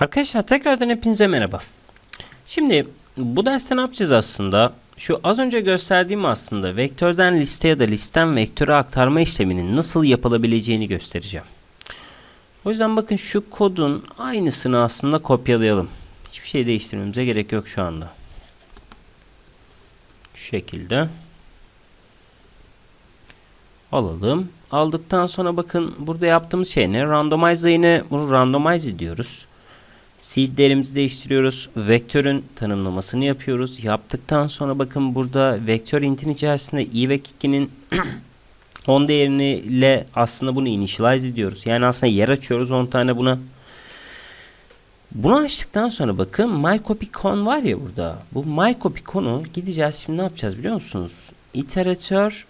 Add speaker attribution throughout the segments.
Speaker 1: Arkadaşlar tekrardan hepinize merhaba. Şimdi bu derste ne yapacağız aslında? Şu az önce gösterdiğim aslında vektörden liste ya da listen vektöre aktarma işleminin nasıl yapılabileceğini göstereceğim. O yüzden bakın şu kodun aynısını aslında kopyalayalım. Hiçbir şey değiştirmemize gerek yok şu anda. Şu şekilde. Alalım. Aldıktan sonra bakın burada yaptığımız şey ne? Randomize'da yine bunu randomize ediyoruz. Seedlerimizi değiştiriyoruz. Vektörün tanımlamasını yapıyoruz. Yaptıktan sonra bakın burada vektör int'in içerisinde i ve 2'nin 10 değerini ile aslında bunu initialize ediyoruz. Yani aslında yer açıyoruz 10 tane buna. Bunu açtıktan sonra bakın myCopyCon var ya burada. Bu myCopyCon'u gideceğiz şimdi ne yapacağız biliyor musunuz? İteratör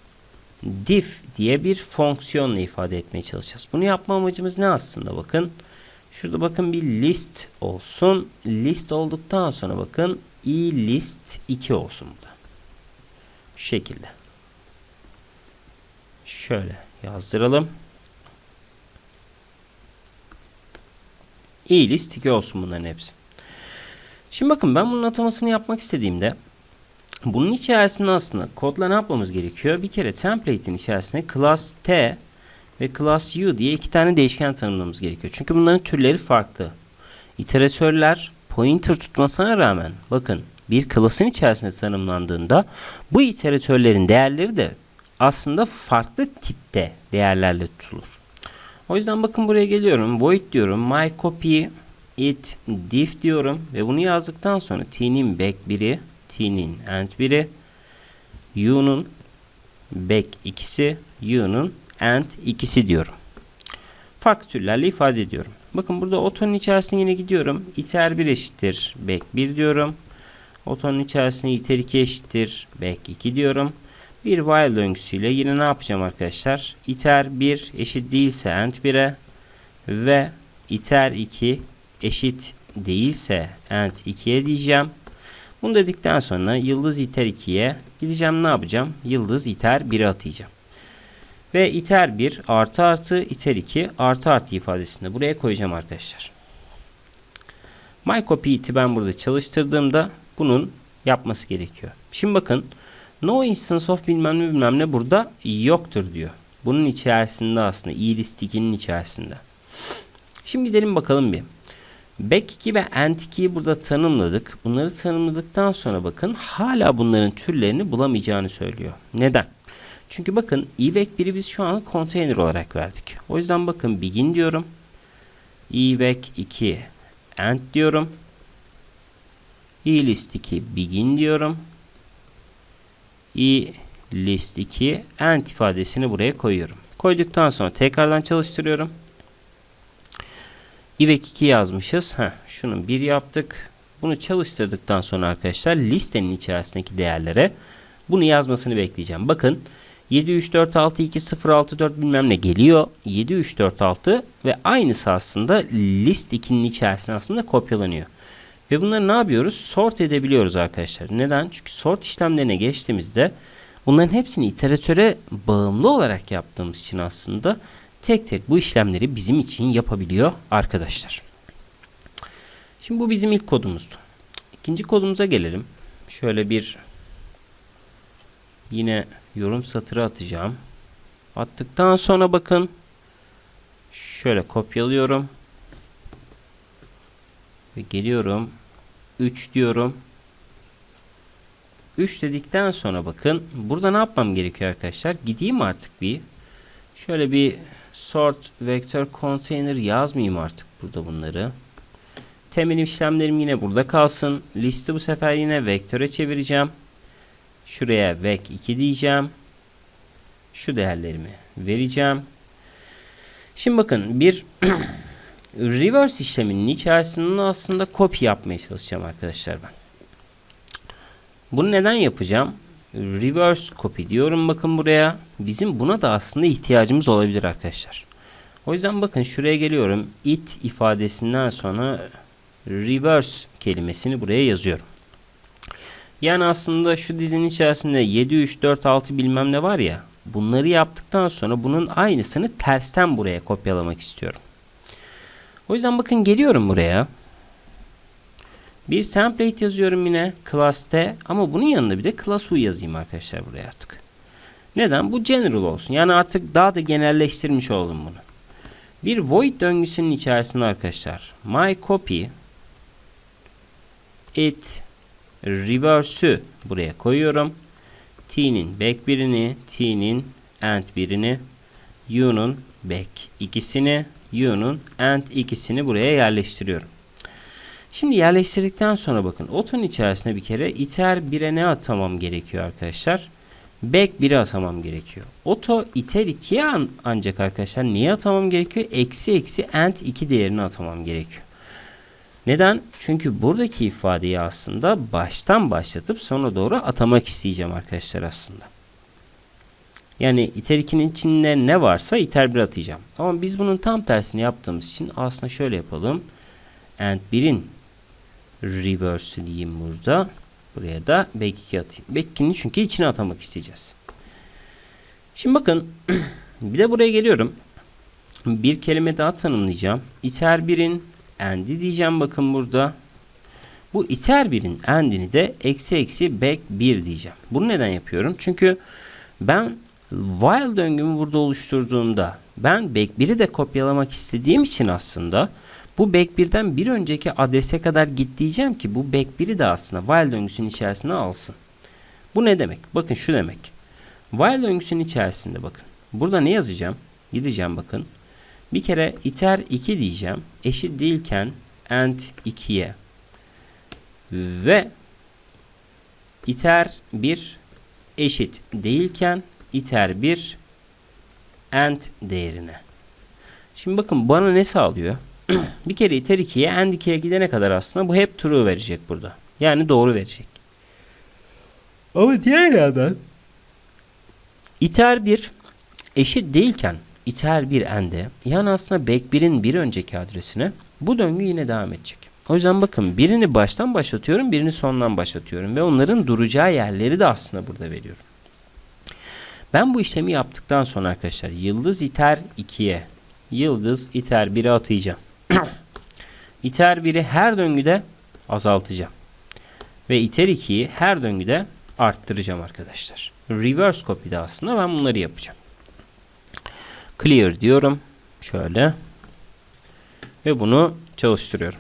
Speaker 1: diff diye bir fonksiyonla ifade etmeye çalışacağız. Bunu yapma amacımız ne aslında bakın. Şurada bakın bir list olsun. List olduktan sonra bakın i list 2 olsun burada. Şu şekilde. Şöyle yazdıralım. i list 2 olsun bunların hepsi. Şimdi bakın ben bunun atamasını yapmak istediğimde bunun içerisinde aslında kodla ne yapmamız gerekiyor? Bir kere template'in içerisine class t ve class u diye iki tane değişken tanımlamamız gerekiyor. Çünkü bunların türleri farklı. İteratörler pointer tutmasına rağmen bakın bir class'ın içerisinde tanımlandığında bu iteratörlerin değerleri de aslında farklı tipte değerlerle tutulur. O yüzden bakın buraya geliyorum. Void diyorum. My copy it diff diyorum ve bunu yazdıktan sonra t'nin back 1'i, t'nin end 1'i, u'nun back ikisi, u'nun and ikisi diyorum. Farklı türlerle ifade ediyorum. Bakın burada otonun içerisine yine gidiyorum. iter 1 eşittir back 1 diyorum. Otonun içerisine iter 2 eşittir back 2 diyorum. Bir while döngüsüyle yine ne yapacağım arkadaşlar? iter 1 eşit değilse end 1'e ve iter 2 eşit değilse end 2'ye diyeceğim. Bunu dedikten sonra yıldız iter 2'ye gideceğim ne yapacağım? Yıldız iter 1'e atayacağım. Ve iter 1 artı artı iter 2 artı artı ifadesini de buraya koyacağım arkadaşlar. MyCopy it'i ben burada çalıştırdığımda bunun yapması gerekiyor. Şimdi bakın no instance of bilmem ne bilmem ne burada yoktur diyor. Bunun içerisinde aslında i list 2'nin içerisinde. Şimdi gidelim bakalım bir. Back 2 ve end 2'yi burada tanımladık. Bunları tanımladıktan sonra bakın hala bunların türlerini bulamayacağını söylüyor. Neden? Çünkü bakın ivec 1'i biz şu an container olarak verdik. O yüzden bakın begin diyorum. ivec 2 end diyorum. list 2 begin diyorum. list 2 end ifadesini buraya koyuyorum. Koyduktan sonra tekrardan çalıştırıyorum. ivec 2 yazmışız. Heh, şunu 1 yaptık. Bunu çalıştırdıktan sonra arkadaşlar listenin içerisindeki değerlere bunu yazmasını bekleyeceğim. Bakın 7 3 4 6 2 0 6 4 bilmem ne geliyor. 7 3 4 6 ve aynısı aslında list 2'nin içerisine aslında kopyalanıyor. Ve bunları ne yapıyoruz? Sort edebiliyoruz arkadaşlar. Neden? Çünkü sort işlemlerine geçtiğimizde bunların hepsini iteratöre bağımlı olarak yaptığımız için aslında tek tek bu işlemleri bizim için yapabiliyor arkadaşlar. Şimdi bu bizim ilk kodumuzdu. İkinci kodumuza gelelim. Şöyle bir yine yorum satırı atacağım. Attıktan sonra bakın şöyle kopyalıyorum. Ve geliyorum. 3 diyorum. 3 dedikten sonra bakın burada ne yapmam gerekiyor arkadaşlar? Gideyim artık bir. Şöyle bir sort vector container yazmayayım artık burada bunları. Temel işlemlerim yine burada kalsın. Listi bu sefer yine vektöre çevireceğim. Şuraya vec 2 diyeceğim. Şu değerlerimi vereceğim. Şimdi bakın bir reverse işleminin içerisinde aslında copy yapmaya çalışacağım arkadaşlar ben. Bunu neden yapacağım? Reverse copy diyorum bakın buraya. Bizim buna da aslında ihtiyacımız olabilir arkadaşlar. O yüzden bakın şuraya geliyorum. It ifadesinden sonra reverse kelimesini buraya yazıyorum. Yani aslında şu dizinin içerisinde 7, 3, 4, 6 bilmem ne var ya. Bunları yaptıktan sonra bunun aynısını tersten buraya kopyalamak istiyorum. O yüzden bakın geliyorum buraya. Bir template yazıyorum yine class T ama bunun yanında bir de class U yazayım arkadaşlar buraya artık. Neden? Bu general olsun. Yani artık daha da genelleştirmiş oldum bunu. Bir void döngüsünün içerisinde arkadaşlar my copy it reverse'ü buraya koyuyorum. T'nin back birini, T'nin end birini, U'nun back ikisini, U'nun end ikisini buraya yerleştiriyorum. Şimdi yerleştirdikten sonra bakın otonun içerisine bir kere iter 1'e ne atamam gerekiyor arkadaşlar? Back 1'e atamam gerekiyor. Oto iter 2'ye an ancak arkadaşlar niye atamam gerekiyor? Eksi eksi end 2 değerini atamam gerekiyor. Neden? Çünkü buradaki ifadeyi aslında baştan başlatıp sonra doğru atamak isteyeceğim arkadaşlar aslında. Yani iter 2'nin içinde ne varsa iter 1 atacağım. Ama biz bunun tam tersini yaptığımız için aslında şöyle yapalım. And 1'in reverse diyeyim burada. Buraya da back 2 atayım. Back 2'nin çünkü içine atamak isteyeceğiz. Şimdi bakın bir de buraya geliyorum. Bir kelime daha tanımlayacağım. iter 1'in endi diyeceğim bakın burada. Bu iter 1'in endini de eksi eksi back 1 diyeceğim. Bunu neden yapıyorum? Çünkü ben while döngümü burada oluşturduğumda ben back 1'i de kopyalamak istediğim için aslında bu back 1'den bir önceki adrese kadar git diyeceğim ki bu back 1'i de aslında while döngüsünün içerisine alsın. Bu ne demek? Bakın şu demek. While döngüsünün içerisinde bakın. Burada ne yazacağım? Gideceğim bakın. Bir kere iter 2 diyeceğim. Eşit değilken end 2'ye ve iter 1 eşit değilken iter 1 end değerine. Şimdi bakın bana ne sağlıyor? bir kere iter 2'ye end 2'ye gidene kadar aslında bu hep true verecek burada. Yani doğru verecek. Ama diğer yandan iter 1 eşit değilken iter 1 end'e yani aslında back 1'in bir önceki adresine bu döngü yine devam edecek. O yüzden bakın birini baştan başlatıyorum birini sondan başlatıyorum ve onların duracağı yerleri de aslında burada veriyorum. Ben bu işlemi yaptıktan sonra arkadaşlar yıldız iter 2'ye yıldız iter 1'e atayacağım. iter 1'i her döngüde azaltacağım. Ve iter 2'yi her döngüde arttıracağım arkadaşlar. Reverse copy'de aslında ben bunları yapacağım. Clear diyorum. Şöyle. Ve bunu çalıştırıyorum.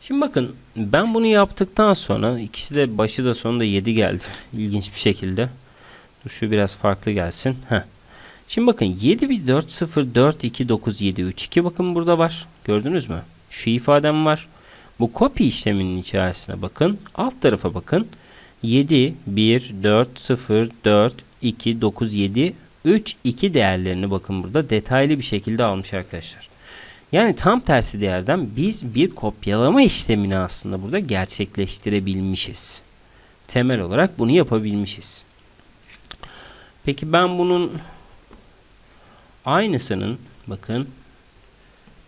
Speaker 1: Şimdi bakın ben bunu yaptıktan sonra ikisi de başı da sonu da 7 geldi. İlginç bir şekilde. Dur şu biraz farklı gelsin. Heh. Şimdi bakın 7 1 4 0 4 2 9 7 3 2 bakın burada var. Gördünüz mü? Şu ifadem var. Bu copy işleminin içerisine bakın. Alt tarafa bakın. 7 1 4 0 4 2 9 7 3 2 değerlerini bakın burada detaylı bir şekilde almış arkadaşlar. Yani tam tersi değerden biz bir kopyalama işlemini aslında burada gerçekleştirebilmişiz. Temel olarak bunu yapabilmişiz. Peki ben bunun aynısının bakın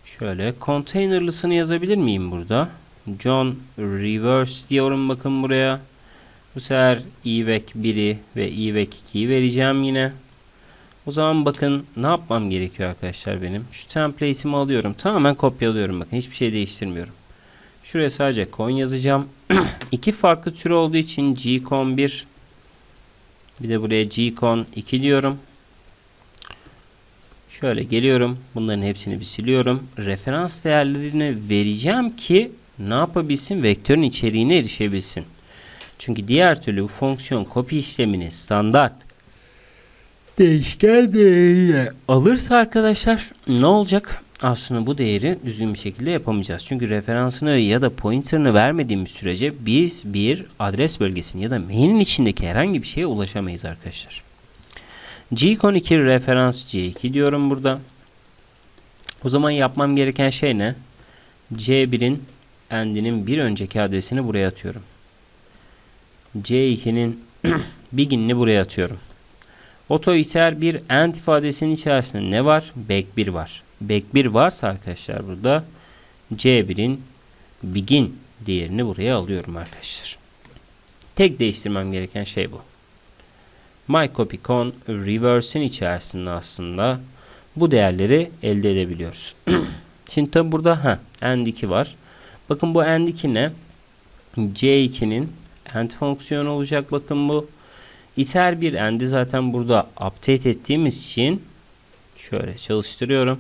Speaker 1: şöyle containerlısını yazabilir miyim burada? John reverse diyorum bakın buraya. Bu sefer ivec 1'i ve ivec 2'yi vereceğim yine. O zaman bakın ne yapmam gerekiyor arkadaşlar benim. Şu template'imi alıyorum. Tamamen kopyalıyorum bakın. Hiçbir şey değiştirmiyorum. Şuraya sadece coin yazacağım. İki farklı tür olduğu için gcon 1 bir de buraya gcon 2 diyorum. Şöyle geliyorum. Bunların hepsini bir siliyorum. Referans değerlerini vereceğim ki ne yapabilsin? Vektörün içeriğine erişebilsin. Çünkü diğer türlü fonksiyon copy işlemini standart değişken değeriyle alırsa arkadaşlar ne olacak? Aslında bu değeri düzgün bir şekilde yapamayacağız. Çünkü referansını ya da pointer'ını vermediğimiz sürece biz bir adres bölgesini ya da main'in içindeki herhangi bir şeye ulaşamayız arkadaşlar. Gcon 2 referans C2 diyorum burada. O zaman yapmam gereken şey ne? C1'in endinin bir önceki adresini buraya atıyorum. C2'nin begin'ini buraya atıyorum. Auto iter bir end ifadesinin içerisinde ne var? Back 1 var. Back 1 varsa arkadaşlar burada C1'in begin değerini buraya alıyorum arkadaşlar. Tek değiştirmem gereken şey bu. My copy con reverse'in içerisinde aslında bu değerleri elde edebiliyoruz. Şimdi tabi burada ha end 2 var. Bakın bu end 2 ne? C2'nin end fonksiyonu olacak. Bakın bu iter bir end'i zaten burada update ettiğimiz için şöyle çalıştırıyorum.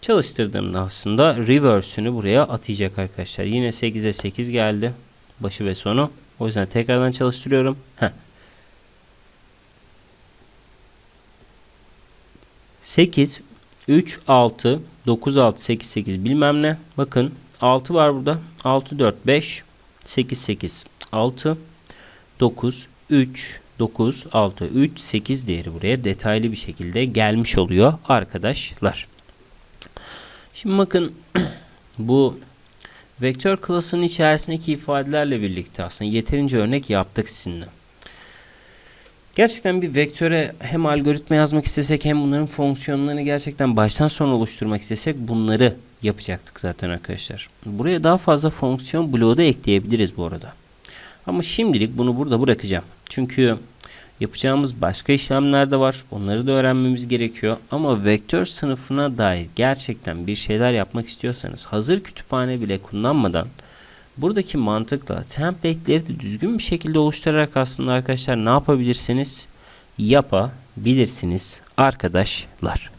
Speaker 1: Çalıştırdığımda aslında reverse'ünü buraya atacak arkadaşlar. Yine 8'e 8 geldi. Başı ve sonu. O yüzden tekrardan çalıştırıyorum. Heh. 8 3 6 9 6 8 8 bilmem ne. Bakın 6 var burada. 6 4 5 8 8 6 9 3 9 6 3 8 değeri buraya detaylı bir şekilde gelmiş oluyor arkadaşlar. Şimdi bakın bu vektör klasının içerisindeki ifadelerle birlikte aslında yeterince örnek yaptık sizinle. Gerçekten bir vektöre hem algoritma yazmak istesek hem bunların fonksiyonlarını gerçekten baştan sona oluşturmak istesek bunları yapacaktık zaten arkadaşlar. Buraya daha fazla fonksiyon bloğu da ekleyebiliriz bu arada. Ama şimdilik bunu burada bırakacağım. Çünkü yapacağımız başka işlemler de var. Onları da öğrenmemiz gerekiyor. Ama vektör sınıfına dair gerçekten bir şeyler yapmak istiyorsanız hazır kütüphane bile kullanmadan buradaki mantıkla template'leri de düzgün bir şekilde oluşturarak aslında arkadaşlar ne yapabilirsiniz? Yapabilirsiniz arkadaşlar.